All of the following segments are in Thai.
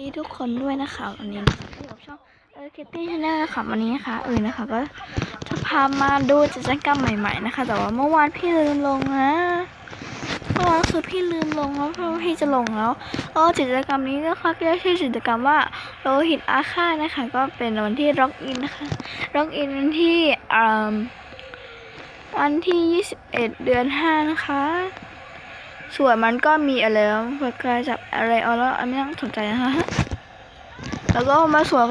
ดีทุกคนด้วยนะคะวันนี้นะคะที่กับช่องเออคิตตี้ชาแนลนะคะวันนี้นะคะเออนะคะก็จะพามาดูกิจกรรมใหม่ ๆนะคะ แต่ว่าเมื่อวานพี่ลืมลงนะเมื่อวานคือพี่ลืมลงแล้วเพราะว่าพี่จะลงแล้วก็กิจกรรมนี้นะคะก็ชื่อกิจกรรมว่าโลหิตอาฆาตนะคะ ก็เป็นวันที่ร็อกอินนะคะร็อกอินวันที่อ่าวันที่ 21 เดือน 5 นะคะ ส่วนมันก็มีอะไรแล้วเปิดกระจับอะไรเอาแล้วอันไม่ต้องสนใจนะคะแล้วก็มาสวย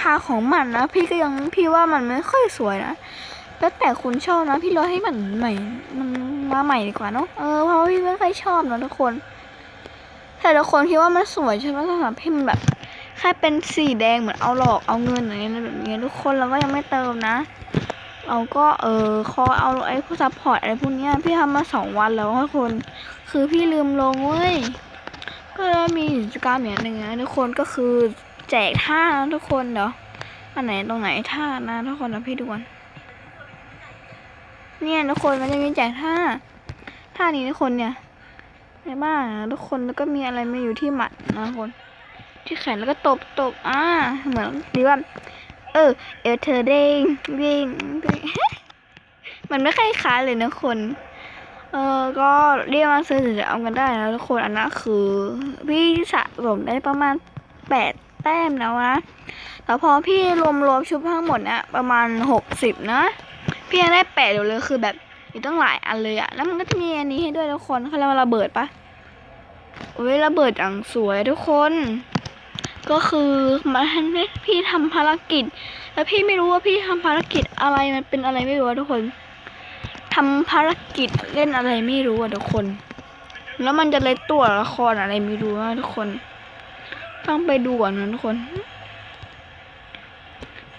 ทาของมันนะพี่ก็ยังพี่ว่ามันไม่ค่อยสวยนะแล้วแต่คุณชอบนะ พี่รอให้มันใหม่มันมาใหม่ดีกว่าเนาะเออเพราะพี่ไม่ค่อยชอบนะทุกคนแต่ทุกคนคิดว่ามันสวยใช่ไหมสำหรับพี่มันแบบแค่เป็นสีแดงเหมือนเอาหลอกเอาเงินอะไรแบบนี้ทุกคนเราก็ยังไม่เติมนะ เราก็เออคอเอาไอ้พวกซัพพอร์ตอะไรพวกเนี้ยพี่ทำมาสองวันแล้วทุกคนคือพี่ลืมลงเว้ยก็มีกิจกรรมอย่างหนึ่งนะทุกคนก็คือแจกท่านะทุกคนเดี๋ยวอันไหนตรงไหนท่านะทุกคนนะพี่ดูก่อนเนี่ยทุกคนมันจะมีแจกท่าท่านี้ทุกคนเนี่ยในบ้านนะทุกคนแล้วก็มีอะไรมาอยู่ที่หมัดนะทุกคนที่แขนแล้วก็ตบตบอ่าเหมือนดีว่า เออ เอวเธอเด้งเด้งด้งมันไม่คล้ายๆเลยนะคน เออก็เรียกมาซื้อจะเอากันได้นะทุกคนอันนั้นคือ พี่สะสมได้ประมาณแปดแต้มแล้วนะแต่พอพี่รวมรวมชุดทั้งหมดนี่ยประมาณหกสิบนะพี่ยังได้แปดอยู่เลยคือแบบมีตั้งหลายอันเลยอะแล้วมันก็จะมีอันนี้ให้ด้วยทุกคนเขาเรียกว่าระเบิดปะโอ้ยระเบิดอย่างสวยทุกคน ก็คือมาให้พี่ทำภารกิจ แล้วพี่ไม่รู้ว่าพี่ทำภารกิจอะไรมันเป็นอะไรไม่รู้ทุกคนทำภารกิจเล่นอะไรไม่รู้อะทุกคน แล้วมันจะเลยตัวละครอะไรไม่รู้อะทุกคน ต้องไปดูก่อนนะทุกคน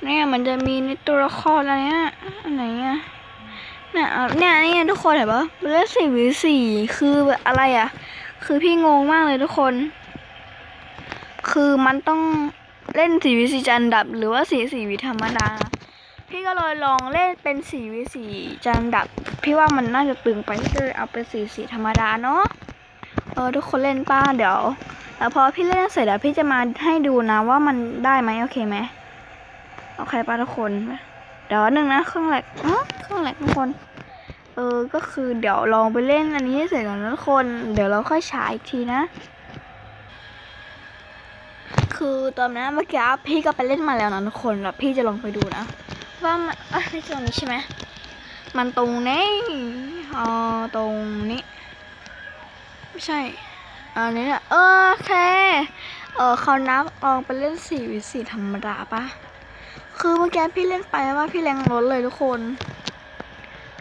เนี่ยมันจะมีในตัวละครอะไรเนี่ยอันไหนอะเนี่ยเนี่ยเนี่ยทุกคนเห็นปะเล่นสี่วิสี่คืออะไรอะ คือพี่งงมากเลยทุกคน คือมันต้องเล่นสีวิสีจันดับ หรือว่าสีสีวิธรรมดา พี่ก็เลยลองเล่นเป็นสีวิสีจันดับ พี่ว่ามันน่าจะตึงไปพี่ก็เลยเอาเป็นสีสีธรรมดาเนาะเออทุกคนเล่นป้าเดี๋ยวแล้วพอพี่เล่นเสร็จแล้วพี่จะมาให้ดูนะว่ามันได้ไหมโอเคไหมโอเคป้าทุกคนเดี๋ยวหนึ่งนะเครื่องแหลกอ๋อเครื่องแหลกทุกคน เออก็คือเดี๋ยวลองไปเล่นอันนี้ให้เสร็จก่อนนะทุกคน เดี๋ยวเราค่อยฉายอีกทีนะ คือตอนนั้นเมื่อกี้พี่ก็ไปเล่นมาแล้วนะทุกคนแล้วพี่จะลองไปดูนะ ว่ามันอะในตรงนี้ใช่ไหมมันตรงนี้อ๋อตรงนี้ ไม่ใช่อันนี้เนี่ยเออโอเคเออเขานับลองไปเล่นสี่วิสี่ธรรมดาปะคือเมื่อกี้พี่เล่นไปว่าพี่แรงรถเลยทุกคน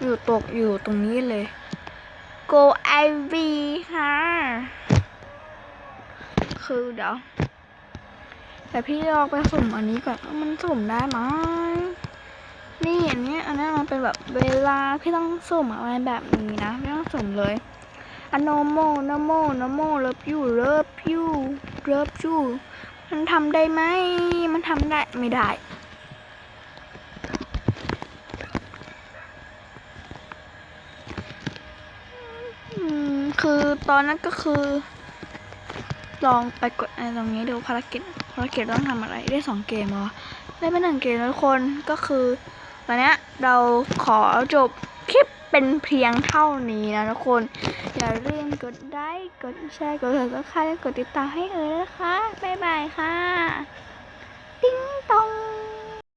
อยู่ตกอยู่ตรงนี้เลย go IV ค่ะคือเดี๋ยว แต่พี่ลองไปสุ่มอันนี้ก่อนว่ามันสุ่มได้ไหมนี่อันเนี้ยอันนี้นมันเป็นแบบเวลาพี่ต้องสุ่มอะไรแบบนี้นะไม่ต้องสุ่มเลยอันโนโมโนโมโนโมเลิฟยูเลิฟยูเลิฟยูมันทำได้ไหมมันทำได้ไม่ได้อืมคือตอนนั้นก็คือ ลองไปกดไอ้ตรงนี้ดูภารกิจภารกิจต้องทำอะไรได้สองเกมเหรอได้ไปหนึ่งเกมทุกคนก็คือตอนนี้เราขอจบคลิปเป็นเพียงเท่านี้นะทุกคนอย่าลืมกดไลค์กดแชร์กดติดตามและกดติดตามให้เอ๋นะคะบ๊ายบายค่ะ ติ้งตอง